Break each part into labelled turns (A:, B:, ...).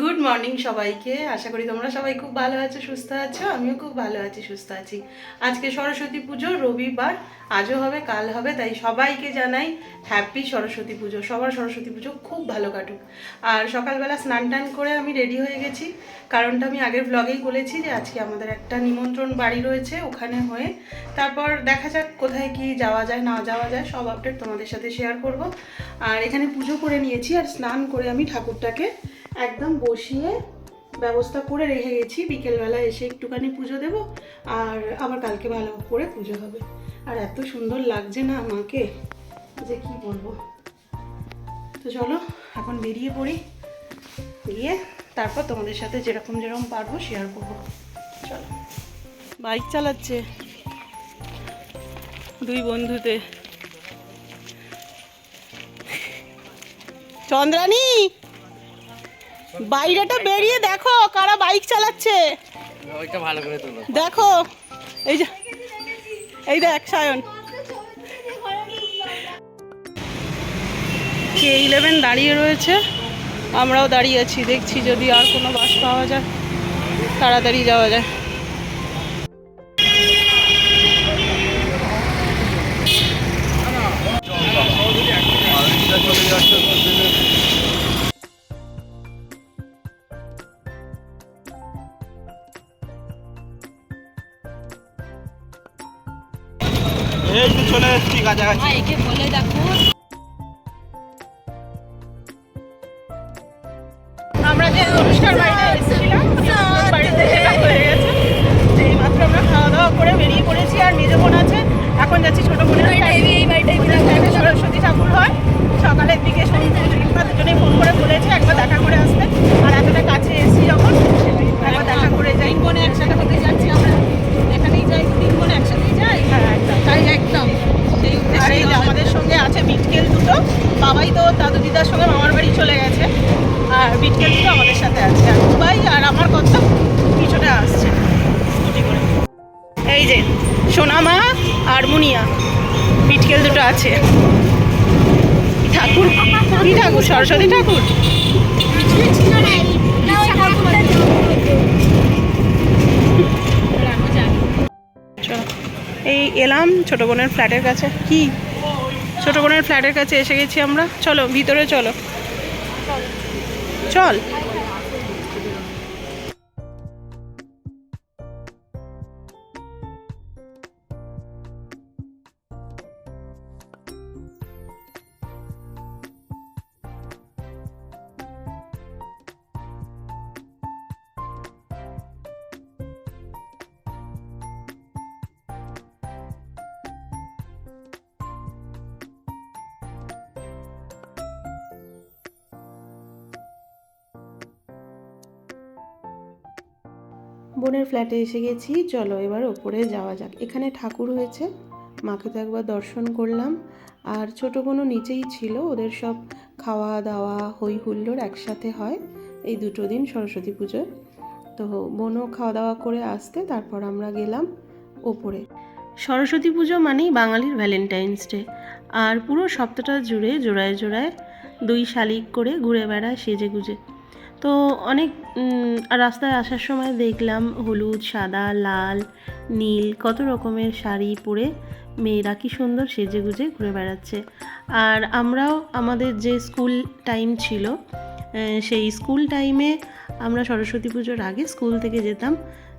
A: Good morning সবাইকে। আশা করি তোমরা সবাই খুব ভালো আছো, সুস্থ আছো? আমিও খুব ভালো আছি, সুস্থ আছি। আজকে সরস্বতী পুজো, রবিবার। আজও হবে, কাল হবে, তাই সবাইকে জানাই হ্যাপি সরস্বতী পুজো। সবার সরস্বতী পুজো খুব ভালো কাটুক। আর সকালবেলা স্নান টান করে আমি রেডি হয়ে গেছি। কারণটা আমি আগের ব্লগেই বলেছি যে আজকে আমাদের একটা নিমন্ত্রণ বাড়ি রয়েছে ওখানে হয়ে। তারপর দেখা যাক কোথায় কি যাওয়া যায়, না যাওয়া যায়, সব আপডেট তোমাদের সাথে শেয়ার করব। আর এখানে পুজো করে নিয়েছি, আর স্নান করে আমি ঠাকুরটাকে একদম বসিয়ে ব্যবস্থা করে রেখে গেছি। বিকেলবেলা এসে একটুখানি পুজো দেব, আর আবার কালকে ভালো করে পুজো হবে। আর এত সুন্দর লাগছে না আমাকে, যে কি বলব? তো চলো, এখন বেরিয়ে পড়ি। গিয়ে তারপর তোমাদের সাথে যেরকম যেরকম পারব শেয়ার করব। চলো। বাইক চালাচ্ছে দুই বন্ধুতে। চন্দ্রানী! বাইরেটা বেরিয়ে দেখো কারা বাইক চালাচ্ছে।
B: ওইটা ভালো করে তোলো।
A: দেখো এই যে এই দেখ সায়ন। কে ইলেভেন দাঁড়িয়ে রয়েছে আমরাও দাঁড়িয়ে আছি দেখছি যদি আর কোনো বাস পাওয়া যায় তাড়াতাড়ি যাওয়া যায়।
B: চলে এসছি কাছাকাছি
A: আমরা যে অনুষ্ঠান বাড়িতে এসেছিলাম অনুষ্ঠান বাড়িতে সেটা হয়ে গেছে। এইমাত্র আমরা খাওয়া দাওয়া করে বেরিয়ে পড়েছি আর মেজো বোন আছে। এখন যাচ্ছি ছোট বোনের বাড়িতে সরস্বতী ঠাকুর হয়। সকালের দিকে সন্ধ্যা দুজনেই ফোন করে বলেছে একবার দেখা করে আসতে আর এতটা কাছে এসেছি যখন একবার দেখা করে যাই বোনে একসাথে হতে যাচ্ছি আমরা এখানেই যাই তিন বোনে একসাথেই যাই হ্যাঁ একদম তাই একদম সেই আর এই যে আমাদের সঙ্গে আছে বিটকেল দুটো বাবাই তো দাদু দিদার সঙ্গে মামার বাড়ি চলে গেছে আর বিটকেল দুটো আমাদের সাথে আছে আর ভাই আর আমার কথা পিছনে আসছে স্কুটি করে এই যে, সোনামা আর মুনিয়া, বিটকেল দুটো আছে। ঠাকুর, কি ঠাকুর, সরস্বতী ঠাকুর? এই এলাম ছোট বোনের ফ্ল্যাটের কাছে। কি? ছোট বোনের ফ্ল্যাটের কাছে এসে গেছি আমরা। চলো, ভিতরে চলো। চল। বোনের ফ্ল্যাটে এসে গেছি। চলো এবার ওপরে যাওয়া যাক। এখানে ঠাকুর হয়েছে। মাকে তো একবার দর্শন করলাম। আর ছোটো বোনও নিচেই ছিল। ওদের সব খাওয়া দাওয়া হই হুল্লোড় একসাথে হয়। এই দুটো দিন সরস্বতী পুজোয় তো বোনও খাওয়া দাওয়া করে আসতে, তারপর আমরা গেলাম ওপরে। সরস্বতী পুজো মানেই বাঙালির ভ্যালেন্টাইন্স ডে। আর পুরো সপ্তাহটা জুড়ে জোড়ায় জোড়ায় দুই শালিক করে ঘুরে বেড়ায় সেজে গুজে তো অনেক রাস্তায় আসার সময় দেখলাম হলুদ, সাদা, লাল, নীল, কত রকমের শাড়ি পরে মেয়েরা কি সুন্দর সেজে গুজে ঘুরে বেড়াচ্ছে। আর আমরাও, আমাদের যে স্কুল টাইম ছিল সেই স্কুল টাইমে আমরা সরস্বতী পুজোর আগে স্কুল থেকে যেতাম,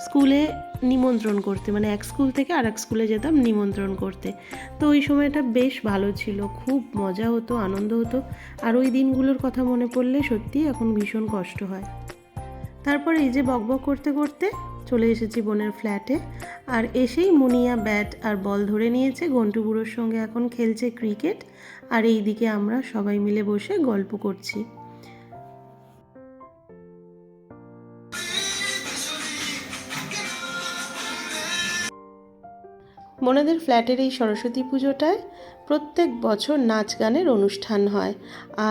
A: স্কুলে নিমন্ত্রণ করতে মানে এক স্কুল থেকে আর এক স্কুলে যেতাম নিমন্ত্রণ করতে। তো ওই সময়টা বেশ ভালো ছিল, খুব মজা হতো, আনন্দ হতো। আর ওই দিনগুলোর কথা মনে পড়লে সত্যি এখন ভীষণ কষ্ট হয়। তারপর এই যে বকবক করতে করতে চলে এসেছি বোনের ফ্ল্যাটে। আর এসেই মুনিয়া ব্যাট আর বল ধরে নিয়েছে গন্টু বুড়োর সঙ্গে এখন খেলছে ক্রিকেট। আর এই দিকে আমরা সবাই মিলে বসে গল্প করছি। বোনেদের ফ্ল্যাটের এই সরস্বতী পুজোটায় প্রত্যেক বছর নাচ গানের অনুষ্ঠান হয়।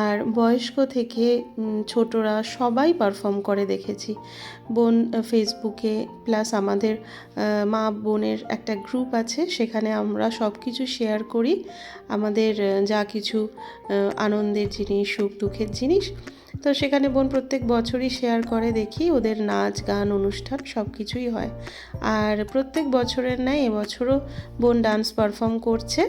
A: আর বয়স্ক থেকে ছোটরা সবাই পারফর্ম করে দেখেছি। বোন ফেসবুকে প্লাস আমাদের মা বোনের একটা গ্রুপ আছে, সেখানে আমরা সব কিছু শেয়ার করি। আমাদের যা কিছু আনন্দের জিনিস সুখ দুঃখের জিনিস। তো সেখানে বোন প্রত্যেক বছরই শেয়ার করে দেখি ওদের নাচ, গান, অনুষ্ঠান সব কিছুই হয়। আর প্রত্যেক বছরের ন্যায় এবছরও বোন ডান্স পারফর্ম করছে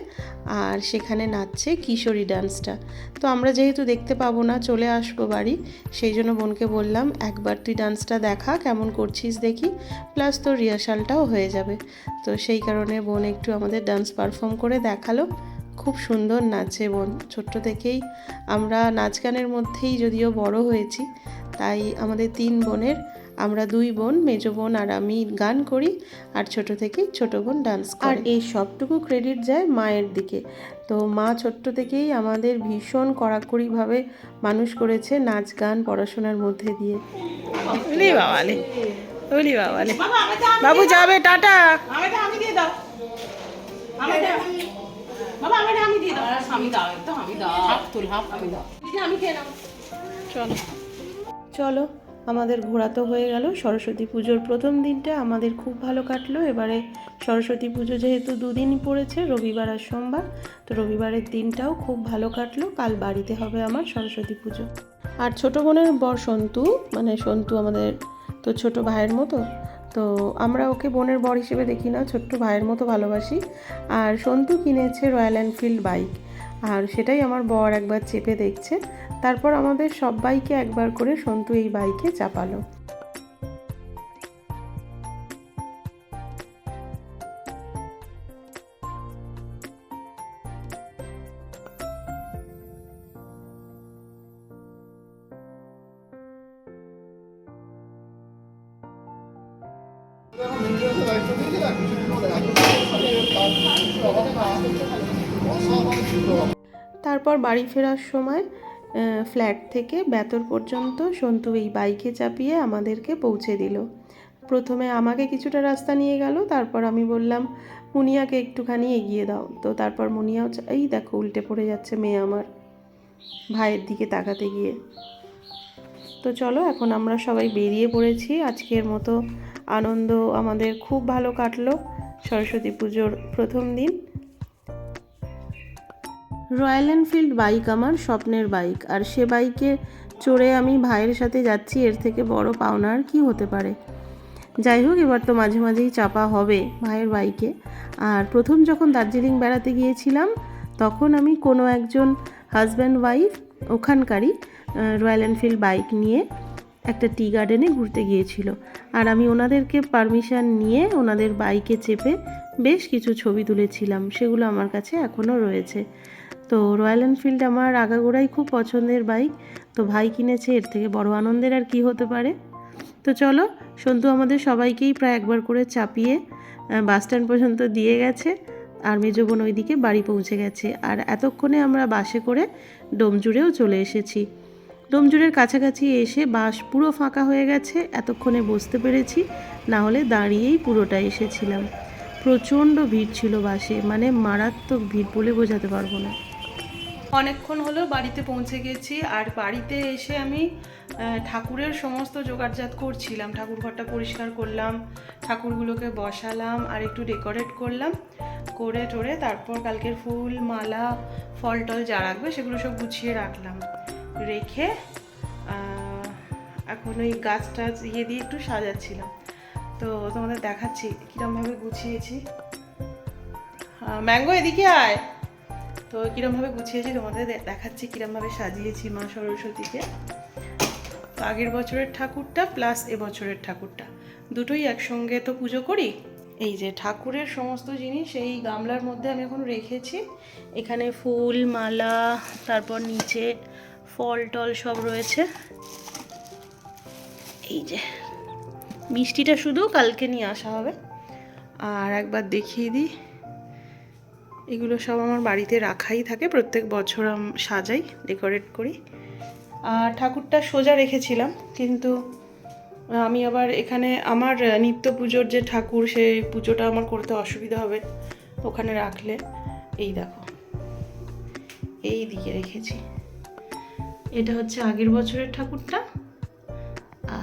A: আর সেখানে নাচছে কিশোরী ডান্সটা তো আমরা যেহেতু দেখতে পাবো না, চলে আসব বাড়ি, সেই জন্য বোনকে বললাম, একবার তুই ডান্সটা দেখা, কেমন করছিস দেখি। প্লাস তোর রিহার্সালটাও হয়ে যাবে। তো সেই কারণে বোন একটু আমাদের ডান্স পারফর্ম করে দেখাল। খুব সুন্দর নাচে বোন। ছোট্ট থেকেই আমরা নাচ গানের মধ্যেই যদিও বড় হয়েছি তাই আমাদের তিন বোনের আমরা দুই বোন মেজ বোন আর আমি গান করি আর ছোট থেকেই ছোট বোন ডান্স করে। আর এই সবটুকু ক্রেডিট যায় মায়ের দিকে। তো মা ছোট্ট থেকেই আমাদের ভীষণ কড়াকড়িভাবে মানুষ করেছে নাচ গান পড়াশোনার মধ্যে দিয়ে।
C: ওলি বাবালে ওলি বাবালে বাবু যাবে টাটা।
D: আমি দিয়ে দাও। বাবা আমি দিয়ে দাও। আমি দাও আমি দাও। হাফ তুল হাফ আমি দাও। দিদি আমি খেয়ে নাও।
C: চলো।
A: চলো আমাদের ঘোরা তো হয়ে গেল। সরস্বতী পুজোর প্রথম দিনটা আমাদের খুব ভালো কাটলো। এবারে সরস্বতী পুজো যেহেতু দুদিন পড়েছে রবিবার আর সোমবার তো রবিবারের দিনটাও খুব ভালো কাটলো। কাল বাড়িতে হবে আমার সরস্বতী পুজো। আর ছোট বোনের বর সন্তু মানে সন্তু আমাদের তো ছোট ভাইয়ের মতো তো আমরা ওকে বোনের বর হিসেবে দেখি না, ছোট্ট ভাইয়ের মতো ভালোবাসি। আর সন্তু কিনেছে রয়্যাল এনফিল্ড বাইক আর সেটাই আমার বর একবার চেপে দেখছে। তারপর আমাদের সবাইকে একবার করে সন্তু এই বাইকে চাপালো। তারপর বাড়ি ফেরার সময় ফ্ল্যাট থেকে বেতর পর্যন্ত সন্তু এই বাইকে চাপিয়ে আমাদেরকে পৌঁছে দিল। প্রথমে আমাকে কিছুটা রাস্তা নিয়ে গেল, তারপর আমি বললাম, মুনিয়াকে একটুখানি এগিয়ে দাও। তো তারপর মুনিয়াও এই দেখো, উল্টে পড়ে যাচ্ছে মেয়ে আমার। ভাইয়ের দিকে তাকাতে গিয়ে। তো চলো, এখন আমরা সবাই বেরিয়ে পড়েছি। আজকের মতো আনন্দ আমাদের খুব ভালো কাটলো সরস্বতী পুজোর প্রথম দিন। রয়্যাল এনফিল্ড বাইক আমার স্বপ্নের বাইক, আর সে বাইকে চড়ে আমি ভাইয়ের সাথে যাচ্ছি, এর থেকে বড় পাওনা আর কি হতে পারে। যাই হোক, এবার তো মাঝে মাঝেই চাপা হবে ভাইয়ের বাইকে। আর প্রথম যখন দার্জিলিং বেড়াতে গিয়েছিলাম, তখন আমি কোনো একজন হাজব্যান্ড ওয়াইফ ওখানকারই রয়্যাল এনফিল্ড বাইক নিয়ে একটা টি গার্ডেনে ঘুরতে গিয়েছিল। আর আমি ওনাদেরকে পারমিশন নিয়ে ওনাদের বাইকে চেপে বেশ কিছু ছবি তুলেছিলাম, সেগুলো আমার কাছে এখনও রয়েছে। তো রয়্যাল এনফিল্ড আমার আগাগোড়াই খুব পছন্দের বাইক তো ভাই কিনেছে, এর থেকে বড় আনন্দের আর কি হতে পারে? তো চলো, সন্তু আমাদের সবাইকেই প্রায় একবার করে চাপিয়ে বাস স্ট্যান্ড পর্যন্ত দিয়ে গেছে। আর মেজো বোন ওইদিকে বাড়ি পৌঁছে গেছে। আর এতক্ষণে আমরা বাসে করে ডোমজুড়েও চলে এসেছি। ডোমজুড়ের কাছাকাছি এসে বাস পুরো ফাঁকা হয়ে গেছে, এতক্ষণে বসতে পেরেছি, না হলে দাঁড়িয়েই পুরোটা এসেছিলাম। প্রচণ্ড ভিড় ছিল বাসে মানে মারাত্মক ভিড় বলে বোঝাতে পারব না। অনেকক্ষণ হলো বাড়িতে পৌঁছে গেছি, আর বাড়িতে এসে আমি ঠাকুরের সমস্ত জোগাড়জাত করছিলাম। ঠাকুর ঘরটা পরিষ্কার করলাম, ঠাকুরগুলোকে বসালাম, আর একটু ডেকোরেট করলাম, করে টোরে তারপর কালকের ফুল, মালা ফল টল যা রাখবে সেগুলো সব গুছিয়ে রাখলাম। রেখে এখন ওই গাছ টাছ ইয়ে দিয়ে একটু সাজাচ্ছিলাম। তো তোমাদের দেখাচ্ছি, কীরমভাবে গুছিয়েছি। ম্যাঙ্গো এদিকে আয়। তো কীরমভাবে গুছিয়েছি তোমাদের দেখাচ্ছি, কীরমভাবে সাজিয়েছি মা সরস্বতীকে। তো আগের বছরের ঠাকুরটা প্লাস এবছরের ঠাকুরটা। দুটোই একসঙ্গে তো পুজো করি। এই যে ঠাকুরের সমস্ত জিনিস এই গামলার মধ্যে আমি এখন রেখেছি। এখানে ফুল, মালা, তারপর নিচে ফল টল সব রয়েছে। এই যে, মিষ্টিটা শুধু কালকে নিয়ে আসা হবে। আর একবার দেখিয়ে দিই। এগুলো সব আমার বাড়িতে রাখাই থাকে, প্রত্যেক বছর সাজাই, ডেকোরেট করি। আর ঠাকুরটা সোজা রেখেছিলাম, কিন্তু আমি আবার এখানে আমার নিত্য পুজোর যে ঠাকুর, সেই পুজোটা আমার করতে অসুবিধা হবে ওখানে রাখলে। এই দেখো, এই দিকে রেখেছি। এটা হচ্ছে আগের বছরের ঠাকুরটা,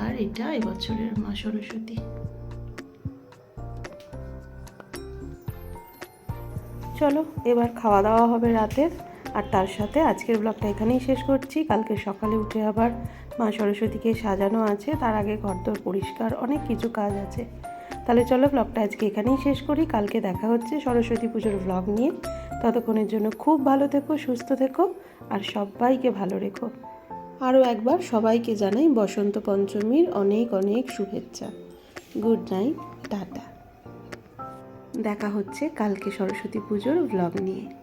A: আর এটা এবছরের মা সরস্বতী। চলো, এবার খাওয়া দাওয়া হবে রাতের, আর তার সাথে আজকের ব্লগটা এখানেই শেষ করছি। কালকে সকালে উঠে আবার মা সরস্বতীকে সাজানো আছে, তার আগে ঘরদোর পরিষ্কার, অনেক কিছু কাজ আছে। তাহলে চলো ব্লগটা আজকে এখানেই শেষ করি। কালকে দেখা হচ্ছে সরস্বতী পুজোর ব্লগ নিয়ে। ততক্ষণের জন্য খুব ভালো থেকো, সুস্থ থেকো। আর সবাইকে ভালো রেখো। আরও একবার সবাইকে জানাই বসন্ত পঞ্চমীর অনেক অনেক শুভেচ্ছা। গুড নাইট টাটা। দেখা হচ্ছে কালকে সরস্বতী পুজোর ব্লগ নিয়ে।